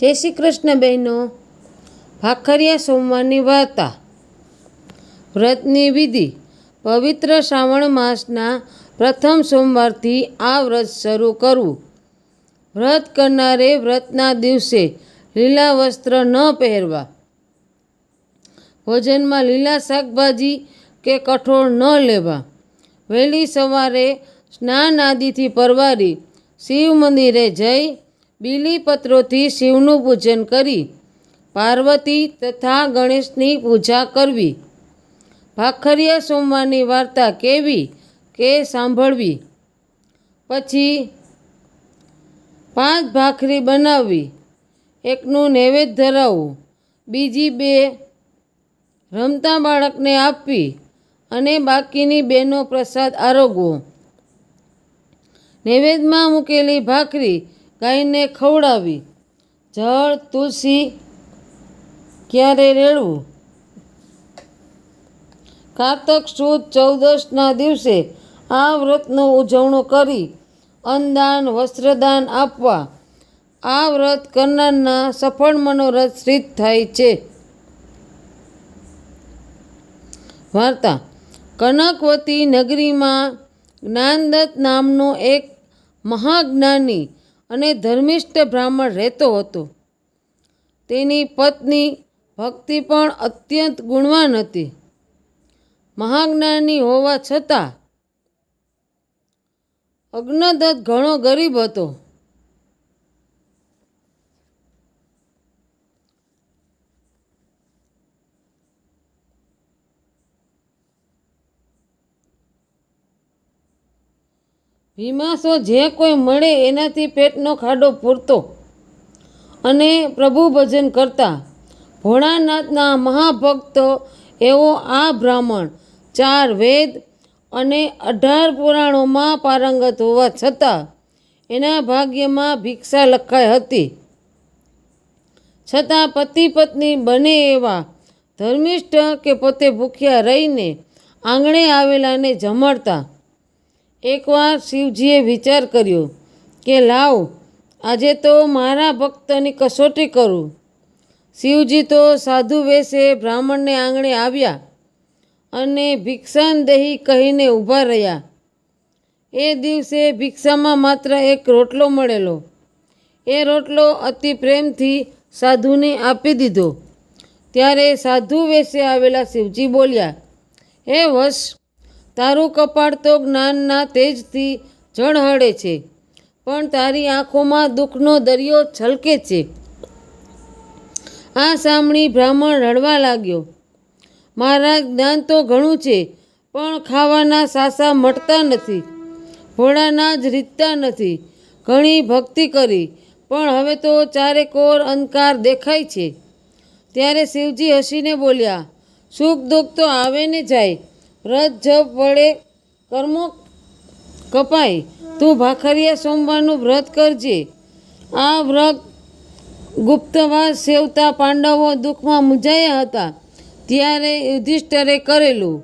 જય શ્રી કૃષ્ણ બહેનો. ભાખરિયા સોમવારની વાર્તા. વ્રતની વિધિ. પવિત્ર શ્રાવણ માસના પ્રથમ સોમવારથી આ વ્રત શરૂ કરવું. વ્રત કરનારે વ્રતના દિવસે લીલા વસ્ત્ર ન પહેરવા. ભોજનમાં લીલા શાકભાજી કે કઠોળ ન લેવા. વહેલી સવારે સ્નાન આદિથી પરવારી શિવ મંદિરે જઈ બીલીપત્રોથી શિવનું પૂજન કરી પાર્વતી તથા ગણેશની પૂજા કરવી. ભાખરિયા સોમવારની વાર્તા કેવી કે સાંભળવી? પછી પાંચ ભાખરી બનાવવી. એકનું નૈવેદ્ય ધરાવવું. બીજી બે રમતા બાળકને આપવી અને બાકીની બેનો પ્રસાદ આરોગવો. નૈવેદ્યમાં મૂકેલી ભાખરી ગાયને ખવડાવી. જળ, તુલસી ક્યારે રેડવું? કારતક સુદ ચૌદસના દિવસે આ વ્રતનો ઉજવણો કરી અન્નદાન, વસ્ત્રદાન આપવા. આ વ્રત કરનારના સફળ મનોરથ સિદ્ધ થાય છે. વાર્તા. કનકવતી નગરીમાં જ્ઞાનદત્ત નામનો એક મહાજ્ઞાની અને ધર્મિષ્ઠ બ્રાહ્મણ રહેતો હતો. તેની પત્ની ભક્તિ પણ અત્યંત ગુણવાન હતી. મહાજ્ઞાની હોવા છતાં અજ્ઞદત્ત ઘણો ગરીબ હતો. ભીમાસો જે કોઈ મળે એનાથી પેટનો ખાડો પૂરતો. અને પ્રભુ ભજન કરતા, ભોળાનાથના મહાભક્ત એવો આ બ્રાહ્મણ ચાર વેદ અને અઢાર પુરાણોમાં પારંગત હોવા છતાં એના ભાગ્યમાં ભિક્ષા લખાઈ હતી. છતાં પતિ પત્ની બને એવા ધર્મિષ્ઠ કે પોતે ભૂખ્યા રહીને આંગણે આવેલાને જમાડતા એકવાર શિવજીએ વિચાર કર્યો કે, લાવ, આજે તો મારા ભક્તની કસોટી કરું. શિવજી તો સાધુ વેશે બ્રાહ્મણને આંગણે આવ્યા અને ભિક્ષાનદેહી કહીને ઊભા રહ્યા. એ દિવસે ભિક્ષામાં માત્ર એક રોટલો મળેલો. એ રોટલો અતિ પ્રેમથી સાધુને આપી દીધો. ત્યારે સાધુ વેશે આવેલા શિવજી બોલ્યા, હે વશ તારું કપાળ તો જ્ઞાનના તેજથી ઝળહળે છે, પણ તારી આંખોમાં દુઃખનો દરિયો છલકે છે. આ સાંભળી બ્રાહ્મણ રડવા લાગ્યો. મારા જ્ઞાન તો ઘણું છે, પણ ખાવાના સાસા મટતા નથી, ભોળાના જ રીતતા નથી, ઘણી ભક્તિ કરી, પણ હવે તો ચારેકોર અંધકાર દેખાય છે. ત્યારે શિવજી હસીને બોલ્યા, સુખ દુઃખ તો આવે ને જાય વ્રત, જપ વડે કર્મો કપાય. તું ભાખરિયા સોમવારનું વ્રત કરજે. આ વ્રત ગુપ્તવાસ સેવતા, પાંડવો દુઃખમાં મૂંઝાયા હતા. ત્યારે યુધિષ્ઠરે કરેલું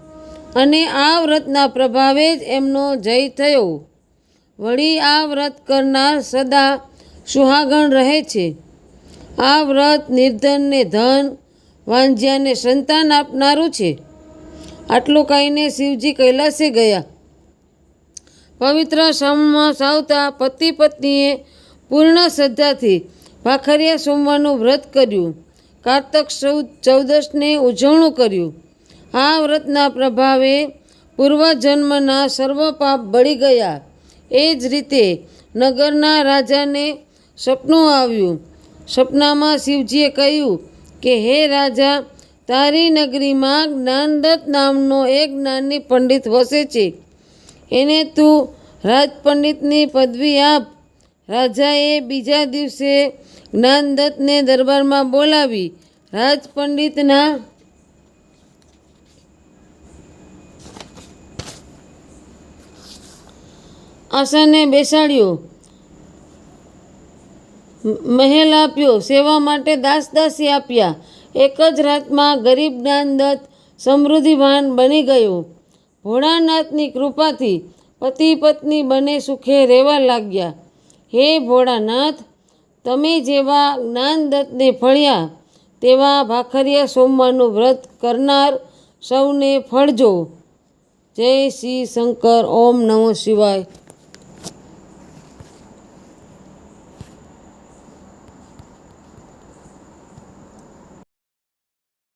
અને આ વ્રતના પ્રભાવે જ એમનો જય થયો. વળી આ વ્રત કરનાર સદા સુહાગણ રહે છે. આ વ્રત નિર્ધનને ધન, વાંજ્યાને સંતાન આપનારું છે. આટલું કહીને શિવજી કૈલાસે ગયા. પવિત્ર સાવતા પતિ પત્નીએ પૂર્ણ શ્રદ્ધાથી ભાખરિયા સોમવારનું વ્રત કર્યું. કારતક ચૌદ, ચૌદશને ઉજવણું કર્યું. આ વ્રતના પ્રભાવે પૂર્વજન્મના સર્વ પાપ બળી ગયા. એ જ રીતે નગરના રાજાને સપનું આવ્યું. સપનામાં શિવજીએ કહ્યું કે, હે રાજા તારી નગરીમાં જ્ઞાનદત્ત નામનો એક જ્ઞાની પંડિત વસે છે. એને તું રાજપંડિતની પદવી આપ. રાજાએ બીજા દિવસે જ્ઞાનદત્તને દરબારમાં બોલાવી. રાજપંડિતના આસને બેસાડ્યો. મહેલ આપ્યો. સેવા માટે દાસ દાસી આપ્યા. એક જ રાતમાં ગરીબ જ્ઞાનદત્ત સમૃદ્ધિવાન બની ગયો. ભોળાનાથની કૃપાથી પતિ પત્ની બંને સુખે રહેવા લાગ્યા. હે ભોળાનાથ, તમે જેવા જ્ઞાનદત્તને ફળ્યા, તેવા ભાખરિયા સોમવારનું વ્રત કરનાર સૌને ફળજો. જય શ્રી શંકર, ઓમ નમો શિવાય.